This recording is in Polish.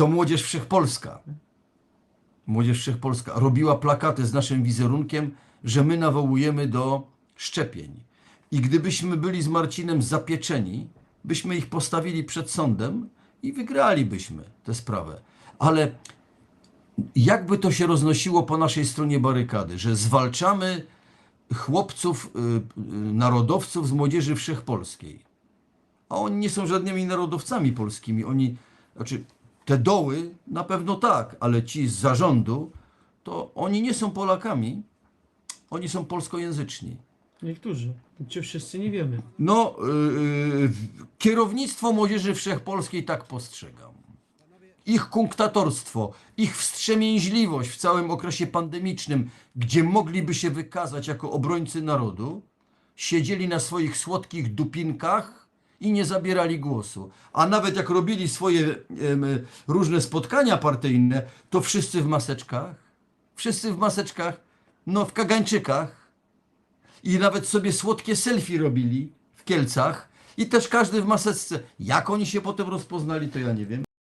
to Młodzież Wszechpolska. Młodzież Wszechpolska robiła plakaty z naszym wizerunkiem, że my nawołujemy do szczepień. I gdybyśmy byli z Marcinem zapieczeni, byśmy ich postawili przed sądem i wygralibyśmy tę sprawę. Ale jakby to się roznosiło po naszej stronie barykady, że zwalczamy chłopców, y, y, narodowców z Młodzieży Wszechpolskiej. A oni nie są żadnymi narodowcami polskimi. Oni, znaczy, te doły na pewno tak, ale ci z zarządu, to oni nie są Polakami, oni są polskojęzyczni. Niektórzy. Czy wszyscy nie wiemy. No, yy, kierownictwo Młodzieży Wszechpolskiej tak postrzegam. Ich kunktatorstwo, ich wstrzemięźliwość w całym okresie pandemicznym, gdzie mogliby się wykazać jako obrońcy narodu, siedzieli na swoich słodkich dupinkach i nie zabierali głosu. A nawet jak robili swoje różne spotkania partyjne, to wszyscy w maseczkach, wszyscy w maseczkach, no w kagańczykach, i nawet sobie słodkie selfie robili w Kielcach i też każdy w maseczce. Jak oni się potem rozpoznali, to ja nie wiem.